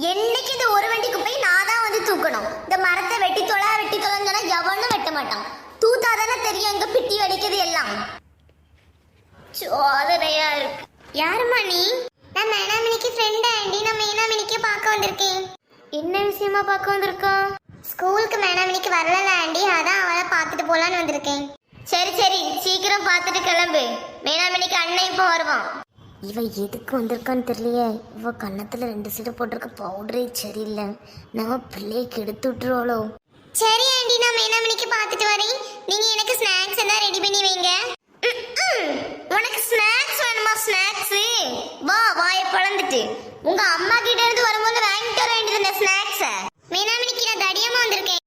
என்னைக்கு இந்த ஒரு வண்டி குப்பையை நான் தான் வந்து தூக்கணும்? இந்த மரத்தை வெட்டி தொலை வெட்டி தொலைன்னு சொன்னா எவனும் வெட்ட மாட்டான். தூத்தா தானே தெரியும் எங்க பிட்டி வெடிக்கிறது எல்லாம். சோதனையா இருக்கு. யாருமா நீ? நான் மேனாமினிக்கு ஃப்ரெண்ட் ஆண்டி நான் மேனாமினிக்கு பார்க்க வந்திருக்கேன். என்ன விஷயமா பார்க்க வந்திருக்கோம் ஸ்கூலுக்கு மேனாமினிக்கு வரல ஆண்டி அதான் அவளை பார்த்துட்டு போலான்னு வந்திருக்கேன். சரி சரி. சீக்கிரம் பார்த்துட்டு கிளம்பு. மேனாமினிக்கு அண்ணன் இப்போ வருவான். இவன் எதுக்கு வந்திருக்கான்னு தெரியலையே. இவ கன்னத்தில் ரெண்டு சீடு போட்டிருக்க பவுடரே சரியில்லை. நம்ம பிள்ளைக்கு எடுத்து விட்டுருவாளோ? சரி ஆண்டி நான் மேனாமணிக்கு பார்த்துட்டு வரேன் நீங்கள் எனக்கு ஸ்நாக்ஸ் எல்லாம் ரெடி பண்ணி வைங்க. உனக்கு ஸ்நாக்ஸ் வேணுமா ஸ்நாக்ஸ் வா வாய பழந்துட்டு உங்க அம்மா கிட்ட இருந்து வரும்போது வாங்கிட்டு வர வேண்டியது ஸ்நாக்ஸை மேனாமணிக்கு நான் தடியமா வந்திருக்கேன்.